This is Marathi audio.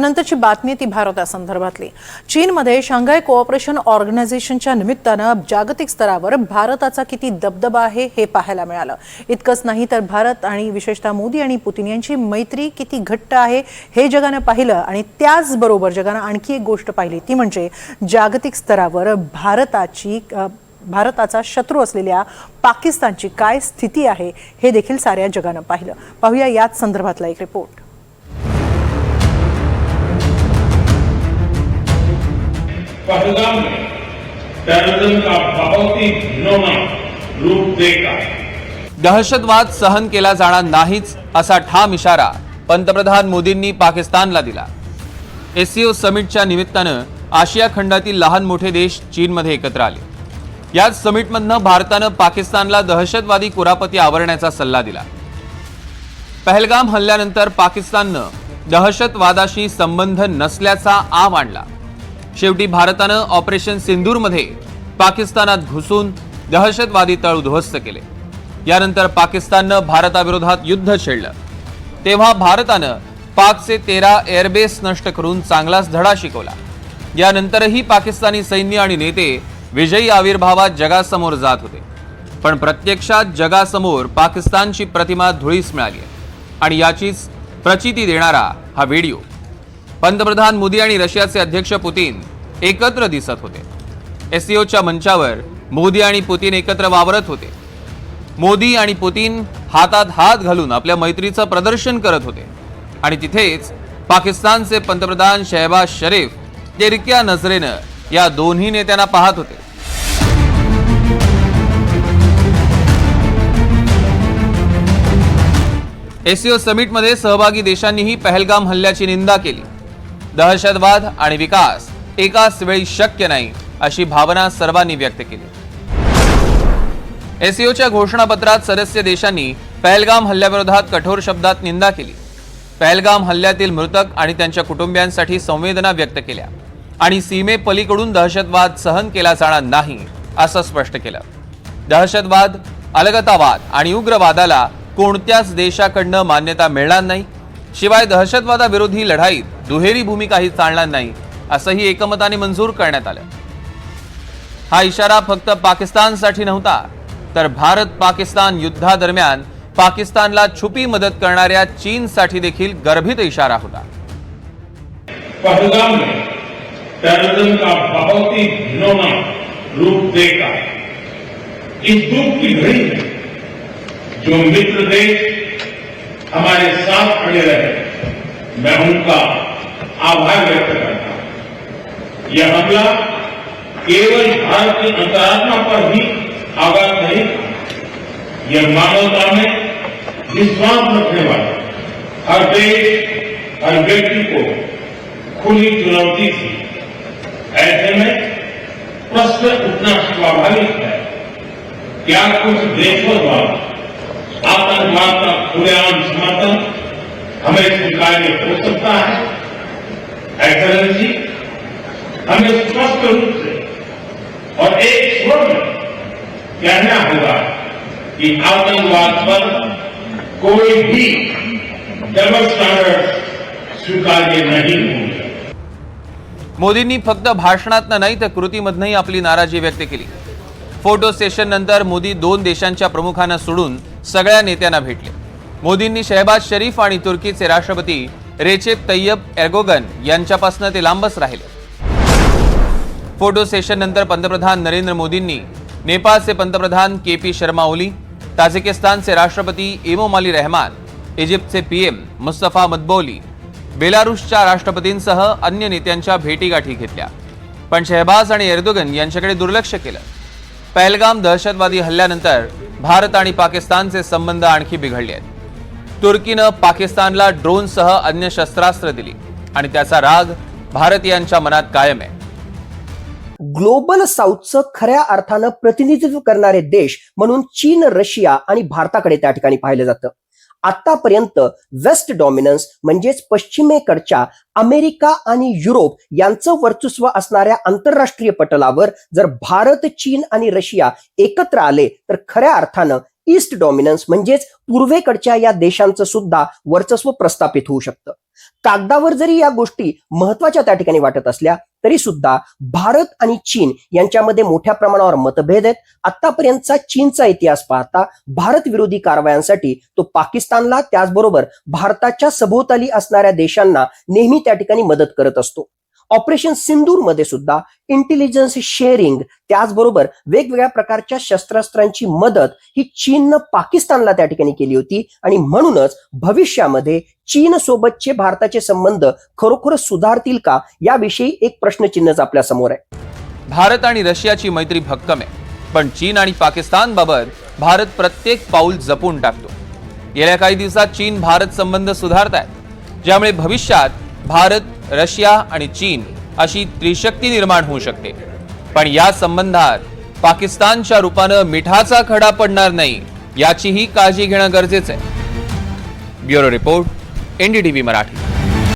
नंतरची बातमी ती भारतासंदर्भातली चीनमध्ये शांघाय कोऑपरेशन ऑर्गनायझेशनच्या निमित्तानं जागतिक स्तरावर भारताचा किती दबदबा आहे हे पाहायला मिळालं. इतकंच नाही तर भारत आणि विशेषतः मोदी आणि पुतीन यांची मैत्री किती घट्ट आहे हे जगानं पाहिलं आणि त्याचबरोबर जगानं आणखी एक गोष्ट पाहिली ती म्हणजे जागतिक स्तरावर भारताची भारताचा शत्रू असलेल्या पाकिस्तानची काय स्थिती आहे हे देखील साऱ्या जगानं पाहिलं. पाहूया याच संदर्भातला एक रिपोर्ट पहलगाम में टेररिज्म का बहुत ही घिनौना रूप देखा दहशतवाद सहन केला जाणार नाहीच असा ठाम इशारा पंतप्रधान मोदींनी पाकिस्तानला दिला. एससीओ समिटच्या निमित्तानं आशिया खंडातील लहान मोठे देश चीनमध्ये एकत्र आले. याच समिटमधनं भारतानं पाकिस्तानला दहशतवादी कुरापती आवरण्याचा सल्ला दिला. पहलगाम हल्ल्यानंतर पाकिस्ताननं दहशतवादाशी संबंध नसल्याचा आव आणला. शेवटी भारतानं ऑपरेशन सिंदूरमध्ये पाकिस्तानात घुसून दहशतवादी तळ उद्ध्वस्त केले. यानंतर पाकिस्ताननं भारताविरोधात युद्ध छेडलं. तेव्हा भारतानं पाकचे तेरा एअरबेस नष्ट करून चांगलाच धडा शिकवला. यानंतरही पाकिस्तानी सैन्य आणि नेते विजयी आविर्भावात जगासमोर जात होते. पण प्रत्यक्षात जगासमोर पाकिस्तानची प्रतिमा धुळीस मिळाली आणि याचीच प्रचिती देणारा हा व्हिडिओ पंतप्रधान मोदी आणि रशियाचे अध्यक्ष पुतीन एकत्र दिसत होते. एससीओच्या मंचावर मोदी आणि पुतीन एकत्र वावरत होते. मोदी आणि पुतीन हातात हात घालून आपल्या मैत्रीचं प्रदर्शन करत होते. आणि तिथेच पाकिस्तानचे पंतप्रधान शहबाज शरीफ तिरक्या नजरेनं या दोन्ही नेत्यांना पाहत होते. एससीओ समिटमध्ये सहभागी देशांनीही पहलगाम हल्ल्याची निंदा केली. दहशतवाद आणि विकास एकाच वेळी शक्य नाही अशी भावना सर्वांनी व्यक्त केली. एससीओच्या घोषणापत्रात सदस्य देशांनी पहलगाम हल्ल्याविरोधात कठोर शब्दात निंदा केली. पहलगाम हल्ल्यातील मृतक आणि त्यांच्या कुटुंबियांसाठी संवेदना व्यक्त केल्या आणि सीमेपलीकडून दहशतवाद सहन केला जाणार नाही असं स्पष्ट केलं. दहशतवाद अलगतावाद आणि उग्रवादाला कोणत्याच देशाकडनं मान्यता मिळणार नाही शिवाय दहशतवादाविरोधी लढाईत दुहेरी भूमिकाही चालणार नाही असंही एकमताने मंजूर करण्यात आलं. हा इशारा फक्त पाकिस्तानसाठी नव्हता तर भारत पाकिस्तान युद्धादरम्यान पाकिस्तानला छुपी मदत करणाऱ्या चीनसाठी देखील गर्भित इशारा होता. पहलगाम में टेररिज्म का बहुत ही घिनौना रूप देखा। इस दुख की घड़ी में जो मित्र देश हमारे साथ खड़े रहे। मैं उनका आभार व्यक्त करता हूँ। यह हमला केवल भारत की अंतरात्मा पर ही आघात नहीं, यह मानवता में विश्वास रखने वाले हर देश, हर व्यक्ति को खुली चुनौती थी ऐसे में प्रश्न उठना स्वाभाविक है। क्या कुछ देशों द्वारा आतंकवाद का खुलेआम समर्थन हमें स्वीकार्य हो सकता है। एक्सलेंसी हमें स्पष्ट रूप से और एक स्वर में कहना होगा कि आतंकवाद पर कोई भी डबल स्टैंडर्ड स्वीकार्य नहीं होंगे। मोदींनी फक्त भाषणातनं नाही तर कृतीमधनंही आपली नाराजी व्यक्त केली. फोटो सेशन नंतर मोदी दोन देशांच्या प्रमुखांना सोडून सगळ्या नेत्यांना भेटले. मोदींनी शहबाज शरीफ आणि तुर्कीचे राष्ट्रपती रेचेप तय्यब एर्गोगन यांच्यापासून ते लांबच राहिले. फोटो सेशन नंतर पंतप्रधान नरेंद्र मोदींनी नेपाळचे पंतप्रधान के पी शर्मा ओली ताजिकिस्तानचे राष्ट्रपती इमोमाली रहमान इजिप्तचे पीएम मुस्तफा मदबौली बेलारुसच्या राष्ट्रपतींसह अन्य नेत्यांच्या भेटीगाठी घेतल्या. पण शहबाज आणि एर्दोगन यांच्याकडे दुर्लक्ष केलं. पहलगाम दहशतवादी हल्ल्यानंतर भारत आणि पाकिस्तानचे संबंध आणखी बिघडले आहेत. तुर्कीनं पाकिस्तानला ड्रोनसह अन्य शस्त्रास्त्र दिली आणि त्याचा राग भारतीयांच्या मनात कायम आहे. ग्लोबल साऊथचं खऱ्या अर्थानं प्रतिनिधित्व करणारे देश म्हणून चीन रशिया आणि भारताकडे त्या ठिकाणी पाहिलं जातं. आतापर्यंत वेस्ट डॉमिनन्स म्हणजेच पश्चिमेकडच्या अमेरिका आणि युरोप यांचं वर्चस्व असणाऱ्या आंतरराष्ट्रीय पटलावर जर भारत चीन आणि रशिया एकत्र आले तर खऱ्या अर्थानं ईस्ट डॉमिनन्स म्हणजेच पूर्वेकडच्या या देशांचं सुद्धा वर्चस्व प्रस्थापित होऊ शकतं. कागदावर जरी या गोष्टी महत्त्वाच्या त्या ठिकाणी वाटत असल्या तरी सुद्धा भारत आणि चीन यांच्यामध्ये मोठ्या प्रमाणावर मतभेद आहेत. आतापर्यंतचा चीनचा इतिहास पाहता भारत विरोधी कारवायांसाठी तो पाकिस्तानला त्याचबरोबर भारताच्या सभोवताली असणाऱ्या देशांना नेहमी त्या ठिकाणी मदत करत असतो. ऑपरेशन सिंदूरमध्ये सुद्धा इंटेलिजन्स शेअरिंग त्याचबरोबर वेगवेगळ्या प्रकारच्या शस्त्रास्त्रांची मदत ही चीननं पाकिस्तानला त्या ठिकाणी केली होती. आणि म्हणूनच भविष्यामध्ये चीन सोबतचे भारताचे संबंध खरोखरच सुधारतील का? याविषयी एक प्रश्नचिन्हच आपल्यासमोर आहे. भारत आणि रशियाची मैत्री भक्कम आहे. पण चीन आणि पाकिस्तान बाबत भारत प्रत्येक पाऊल जपून टाकतो. गेल्या काही दिवसात चीन भारत संबंध सुधारत आहेत ज्यामुळे भविष्यात भारत रशिया आणि चीन अशी त्रिशक्ती निर्माण होऊ शकते. पण या संबंधात पाकिस्तानच्या रूपानं मिठाचा खडा पडणार नाही याचीही काळजी घेणं गरजेचं आहे. Bureau report NDTV Marathi.